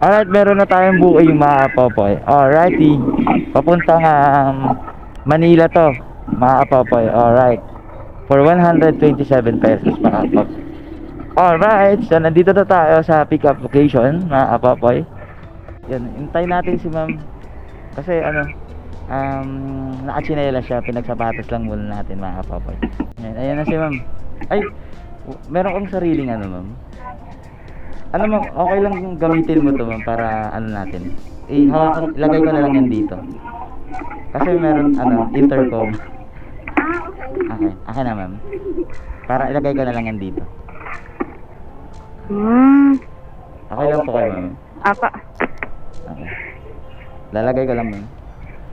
Alright, meron na tayong booking mga Popoy. Alrighty. Papuntang um, Manila to, mga Popoy. Alright. For 127 pesos mga Popoy. Alright, so nandito na tayo sa pick-up location, mga Popoy. Yan, hintay natin si ma'am. Kasi ano, um, nakachinela siya, pinagsapatos lang muna natin mga Popoy. Yan, ayan na si ma'am. Ay, meron kang sariling ano ma'am? Ano ma'am, okay lang yung gamitin mo to ma'am para ano natin. Ihawakan, ilagay ko na lang yan dito. Kasi meron ano, intercom. Okay, akin na ma'am. Para ilagay ko na lang yan dito. Hmm. Okay lang po kayo ma'am. Apa. Okay. Lalagay ko lang ma'am.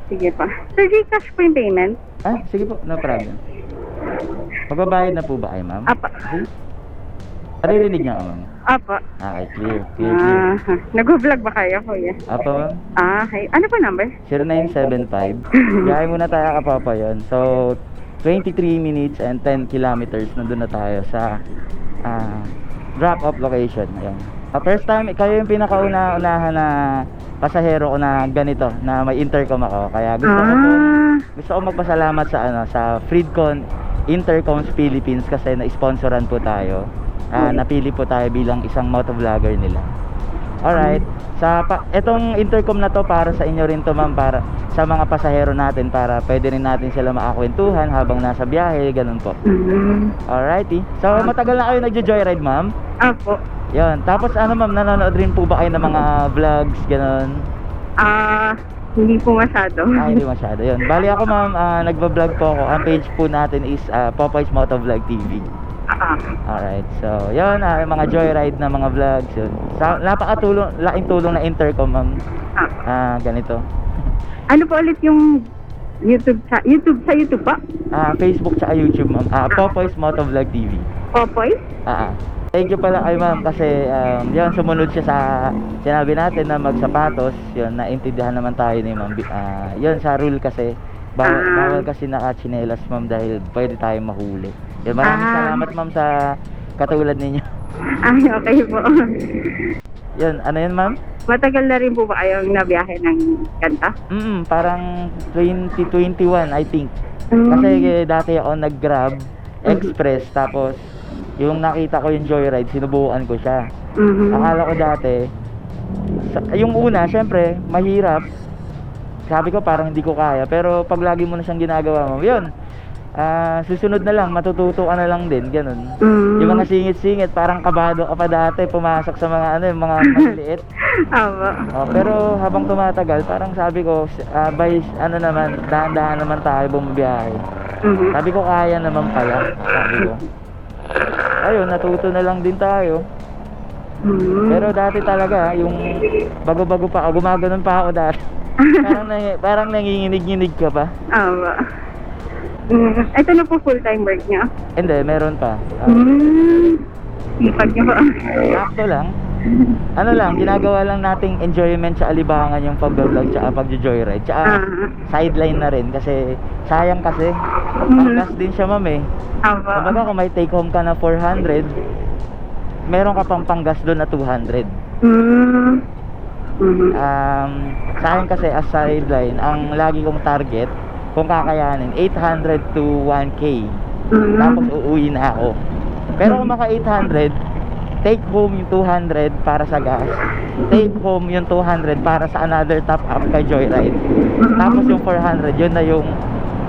Sige pa. Sir, Gcash po yung payment? Ah, sige po, no problem. Magbabayad na po ba kayo ma'am? Apa. Sige. Naririnig niyo ako ma'am. Apa. Okay, clear, clear, clear. Ah, nag-vlog ba kayo, kuya? Ma'am? Ah, okay. Ano pa number? 0975. Biyahe muna tayo kapapa yun. So, 23 minutes and 10 kilometers nandun na tayo sa ah, drop-off location. Ayan. Ah, first time, kayo yung pinakauna-unahan na pasahero ko na ganito, na may intercom ako. Kaya gusto ko po, Ah, gusto ko magpasalamat sa ano sa Freedcon Intercoms Philippines kasi na-sponsoran po tayo. Ah, napili po tayo bilang isang motovlogger nila. Alright. Sa pa, etong intercom na to para sa inyo rin to ma'am para sa mga pasahero natin para pwede rin natin sila makakwentuhan habang nasa biyahe, ganun po. mm, Alrighty. So matagal na kayo nagjo-joyride ma'am? Apo. Yan. Tapos ano ma'am, nanonood rin po ba kayo ng mga vlogs, ganun? Ah, hindi po masyado. Ah, hindi masyado. Yun. Bali ako ma'am, ah, nagba-vlog po ako. Ang page po natin is ah, Popeyes Motovlog TV. Ah, Alright. So, yun, ah, yung mga joyride na mga vlogs. Yun. Sa, napakatulong, laking tulong na intercom ma'am. ah. Ah, ganito. Ano po ulit yung YouTube sa YouTube sa YouTube pa? Ah, Facebook tsaka YouTube ma'am. Ah, Popeyes Motovlog TV. Popoy? Ah, ah. Thank you pala kay ma'am kasi um, yun, sumunod siya sa sinabi natin na magsapatos. Yun, naintindihan naman tayo ni ma'am. Ah, yun, sa rule kasi, bawal, Ah. bawal kasi nakachinelas ma'am dahil pwede tayong mahuli. Yun, maraming Ah. salamat ma'am sa katulad ninyo. Ay, okay po. Yun, ano yun ma'am? Matagal na rin po ba kayong nabiyahe ng kanta? Mm, parang 2021 I think. Kasi eh, dati ako nag-grab express tapos yung nakita ko yung joyride, sinubukan ko siya. Mhm. Akala ko dati sa, yung una, syempre, mahirap. Sabi ko parang hindi ko kaya, pero pag lagi mo na siyang ginagawa mo, yun. Ah, susunod na lang, matututo ka na lang din, ganun. Mm. Yung mga singit-singit, parang kabado ka pa dati, pumasok sa mga ano, yung mga maliliit. Apo. Oh, pero habang tumatagal, parang sabi ko, ah, by ano naman, dahan-dahan naman tayo bumabiyahe. Mhm. Sabi ko, kaya naman pala, sabi ko. Ayun, natuto na lang din tayo. Mhm. Pero dati talaga, yung bago-bago pa ako, gumaganon pa ako dati. parang, nang, parang nanginginig-nginig ka pa. Apo. Mm. Ito na po full-time work niya. Hindi, meron pa. Ah, Mm. Ipag niyo po. sakto lang. Ano lang, ginagawa lang nating enjoyment sa alibangan yung pag-vlog tsaka pag-joyride. Tsaka Ah. sideline na rin kasi sayang kasi. Mhm. Panggas din siya ma'am eh. Apo. Kumbaga kung may take home ka na 400, meron ka pang panggas doon na 200. Mm. Mhm. Um, sa akin kasi as sideline, ang lagi kong target, kung kakayanin, 800 to 1K. Mhm. Tapos uuwi na ako. Pero kung maka 800, take home yung 200 para sa gas. Take home yung 200 para sa another top up kay Joyride. Tapos yung 400, yun na yung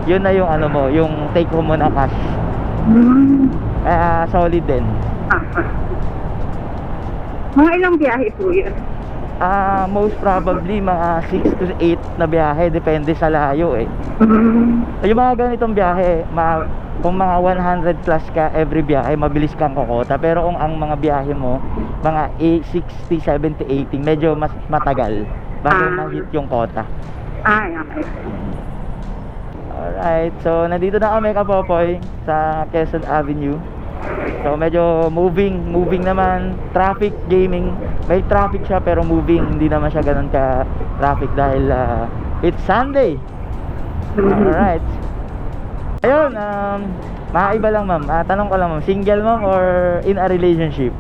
yun na yung ano mo, yung take home mo na cash. Kaya solid din. Apo. Mga ilang biyahe po yun? Ah, most probably mga 6 to 8 na biyahe depende sa layo eh. Mm. Yung mga ganitong biyahe, ma kung mga 100 plus ka every biyahe, mabilis kang kokota. Pero kung ang mga biyahe mo, mga 8, 60, 70, 80, medyo mas matagal bago Ah. ma-hit yung kota. Ay, okay. Alright, so nandito na kami kapopoy sa Quezon Avenue. So medyo moving, moving naman, traffic, gaming. May traffic siya pero moving, hindi naman siya ganun ka traffic dahil ah, it's Sunday. Alright. Ayun, um, makaiba lang ma'am. Ah, tanong ko lang ma'am, single ma'am or in a relationship?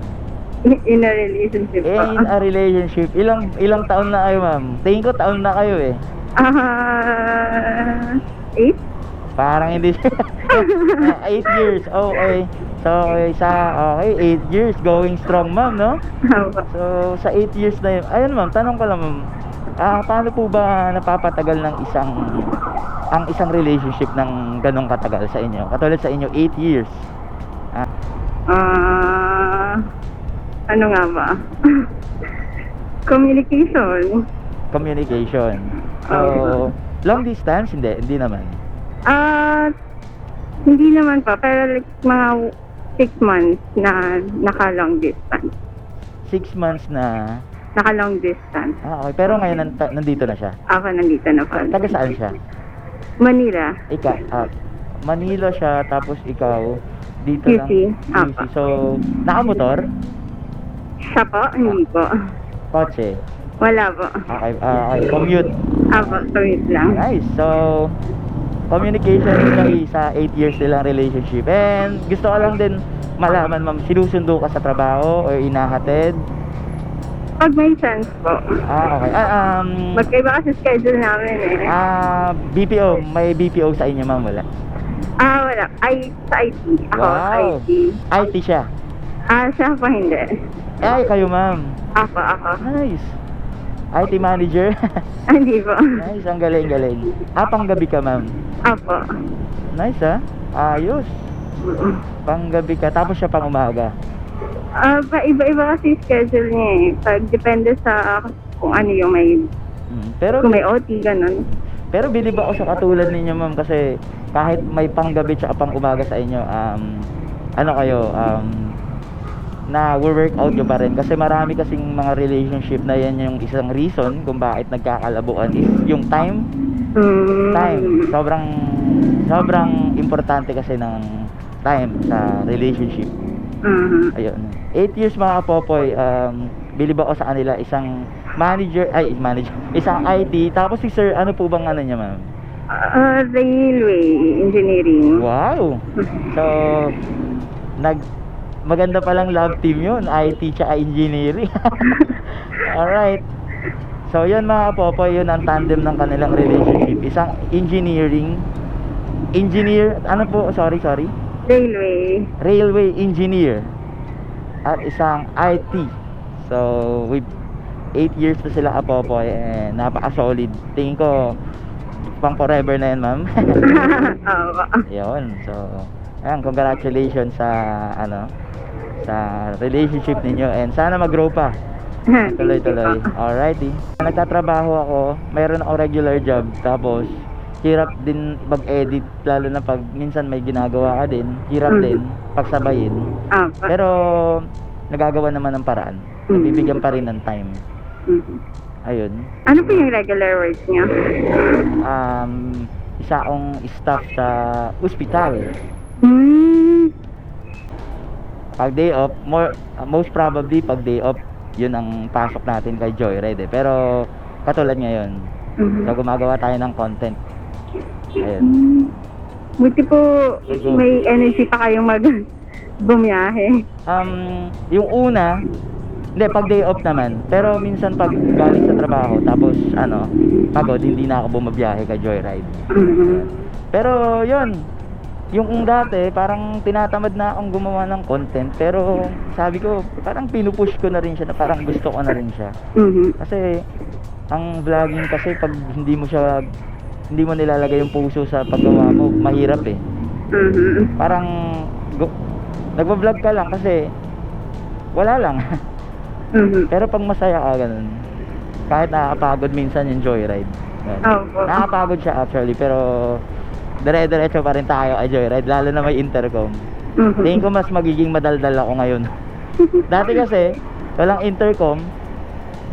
In a relationship. In a relationship. Ilang ilang taon na kayo, ma'am? Tingin ko taon na kayo eh. Ah, eight? Parang hindi siya. 8 years. Okay. So, okay, sa okay, 8 years going strong, ma'am, no? So, sa 8 years na yun. Ayun, ma'am, tanong ko lang, ma'am. Ah, paano po ba napapatagal ng isang ang isang relationship ng ganong katagal sa inyo? Katulad sa inyo, 8 years. Ah, Ah, ano nga ba? Communication. communication. So, long distance? Hindi, hindi naman. Ah, hindi naman pa, pero like mga six months na naka-long distance. 6 months na. Naka-long distance. Ah, okay. Pero ngayon, nan- nandito na siya. Ako nandito na pa. Taga saan siya? Manila. Ika, ah, Manila siya, tapos ikaw, dito lang. QC. apa. So, nakamotor? Siya po? Hindi po. Kotse? Wala po. Okay, ah, okay. Commute. Ako, sweet lang. Nice. So, communication nila sa 8 years nilang relationship. And gusto ko lang din malaman, ma'am, sinusundo ka sa trabaho or inahatid? Pag may chance po. Ah, okay. Ah, um, Magkaiba kasi schedule namin eh. ah, BPO. May BPO sa inyo, ma'am, wala? Ah, wala. Ay, sa IT. Ako, Wow. IT. IT siya. Ah, siya pa hindi. Ay, kayo, ma'am. Ako, ako. Nice. IT manager. Hindi po. nice, ang galing-galing. Ah, panggabi ka, ma'am. Ako. Nice, ah. Ayos. Panggabi ka, tapos siya pang umaga. Ah, pa iba-iba kasi schedule niya eh. Pag depende sa kung ano yung may, Mm. Pero kung may OT, ganun. pero bilib ako sa katulad ninyo, ma'am, kasi kahit may panggabi tsaka pang umaga sa inyo, um, ano kayo, um, na workout nyo pa rin. Kasi marami kasing mga relationship na yan yung isang reason kung bakit nagkakalabuan is yung time. Time. Sobrang, sobrang importante kasi ng time sa relationship. Ayun. 8 years mga kapopoy, um, bilib ako sa kanila, isang manager, ay, manager, isang IT, tapos si sir, ano po bang ano niya, ma'am? Ah, railway engineering. Wow! So, nag, maganda palang love team yun, IT tsaka engineering. Alright. So, yun mga kapopoy, yun ang tandem ng kanilang relationship. Isang engineering, engineer, ano po, sorry, sorry? Railway. railway engineer at isang IT. So, with 8 years na sila kapopoy and napaka-solid. Tingin ko pang forever na yan, ma'am. Oo. Yun. So, ayan, congratulations sa ano sa relationship ninyo and sana mag-grow pa. Tuloy-tuloy. Alrighty. Nagtatrabaho ako, mayroon ako regular job tapos hirap din mag-edit lalo na pag minsan may ginagawa ka din, hirap Mm. din pagsabayin. Apa. Pero nagagawa naman ng paraan. Mm. Bibigyan pa rin ng time. Mhm. Ayun. Ano po yung regular work niya? Um, isa akong staff sa ospital. Hmm. Pag day off, more, uh, most probably pag day off, yun ang pasok natin kay Joyride eh. Pero katulad ngayon, Mhm. so gumagawa tayo ng content. Ayun. Hmm. Buti po Sige. may energy pa kayong mag bumiyahe. Um, yung una, hindi, pag day off naman. Pero minsan pag galing sa trabaho, tapos ano, pagod, hindi na ako bumabiyahe kay Joyride. Mhm. Pero yun, yung dati, parang tinatamad na akong gumawa ng content. Pero sabi ko, parang pinupush ko na rin siya na parang gusto ko na rin siya. Mhm. Kasi, ang vlogging kasi pag hindi mo siya, hindi mo nilalagay yung puso sa paggawa mo, mahirap eh. Mhm. Parang, go, nagbablog ka lang kasi, wala lang. Mhm. Pero pag masaya ka, ganun. Kahit nakakapagod minsan yung joyride. Ganun. Opo. Nakakapagod siya actually, pero dire-diretso pa rin tayo ay joyride, lalo na may intercom. Mhm. Tingin ko mas magiging madaldal ako ngayon. Dati kasi, walang intercom,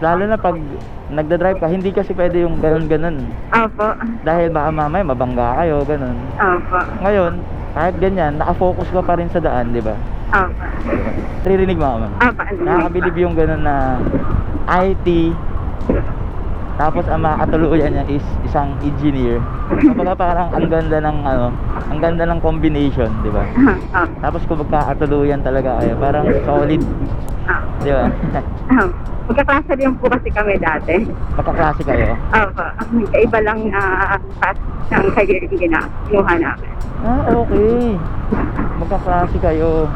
lalo na pag nagda-drive ka, hindi kasi pwede yung ganun-ganun. Opo. Dahil baka mamaya mabangga kayo, ganun. Opo. Ngayon, kahit ganyan, nakafocus ka pa rin sa daan, di ba? Opo. Naririnig mo ako, ma'am? Opo. Nakakabilib yung ganun na IT, tapos ang makakatuluyan niya is isang engineer. Kapag parang ang ganda ng ano, ang ganda ng combination, di ba? Opo. Tapos kung magkakatuluyan talaga kayo, parang solid. Opo. Di ba? Magkaklase rin po kasi kami dati. Magkaklase kayo. Opo. Iba lang na path ng career yung gina- kinuha namin. Ah, okay. Magkaklase kayo.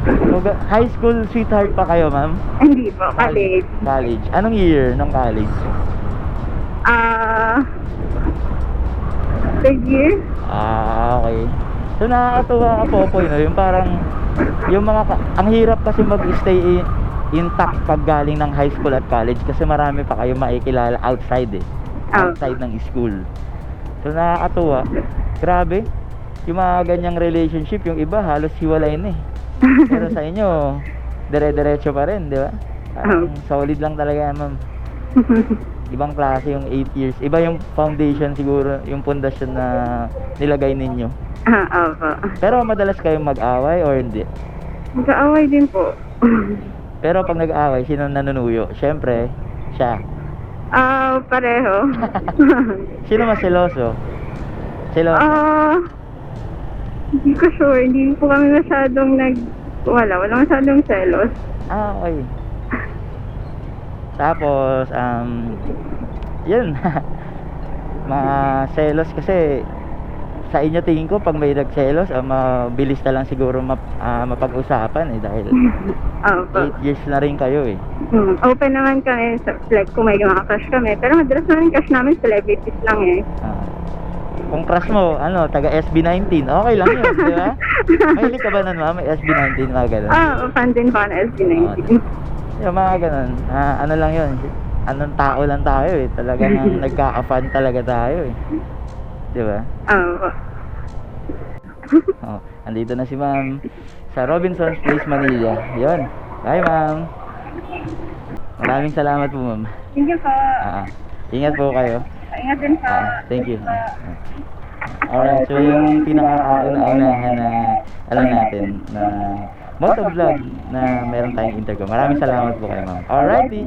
Mag- high school sweetheart pa kayo, ma'am? Hindi po, college. College. Anong year ng college? Ah, third year? Ah, okay. So nakakatuwa ka Popoy, no? Yung parang yung mga ang hirap kasi mag-stay in, intact pag galing ng high school at college kasi marami pa kayo makikilala outside eh. Ah. Outside ng school. So nakakatuwa. Grabe. Yung mga ganyang relationship, yung iba halos hiwalay na eh. Pero sa inyo, dire-diretso pa rin, di ba? Parang solid lang talaga, ma'am. Ibang klase yung 8 years. Iba yung foundation siguro, yung pundasyon na nilagay ninyo. ah, opo. Pero madalas kayong mag-away or hindi? Magkaaway din po. Pero pag nag-away, sino nanunuyo? Siyempre, siya. Ah, pareho. Sino mas seloso? Seloso? Ah, hindi ko sure. Hindi po kami masyadong nag... Wala, wala masyadong selos. Ah, okay. Tapos, um, yun. mga selos kasi sa inyo tingin ko pag may nagselos, ah, mabilis na lang siguro map, ah, mapag-usapan eh dahil Opo. 8 years na rin kayo eh. Hmm, open naman kami sa like kung may mga crush kami. Pero madalas naman yung crush namin celebrities lang eh. Ah. Kung crush mo, ano, taga SB19, okay lang yun, di ba? Mahilig ka ba nun, ma'am? May SB19, mga ganun. Ah, fan din pa na SB19. Yung mga ganun, ah, ano lang yun, anong tao lang tayo eh. Talagang nagka-fan talaga tayo eh. Di ba? Opo. Oh, andito na si ma'am sa Robinson's Place, Manila. Yun. Bye, ma'am. Maraming salamat po, ma'am. Thank you po. Ah. ingat po kayo. Ingat din. Ah, thank you. Ah, ah. Alright, so yung pinaka-una-unahan na alam natin na motovlog na meron tayong interview. Maraming salamat po kayo, ma'am. Alrighty.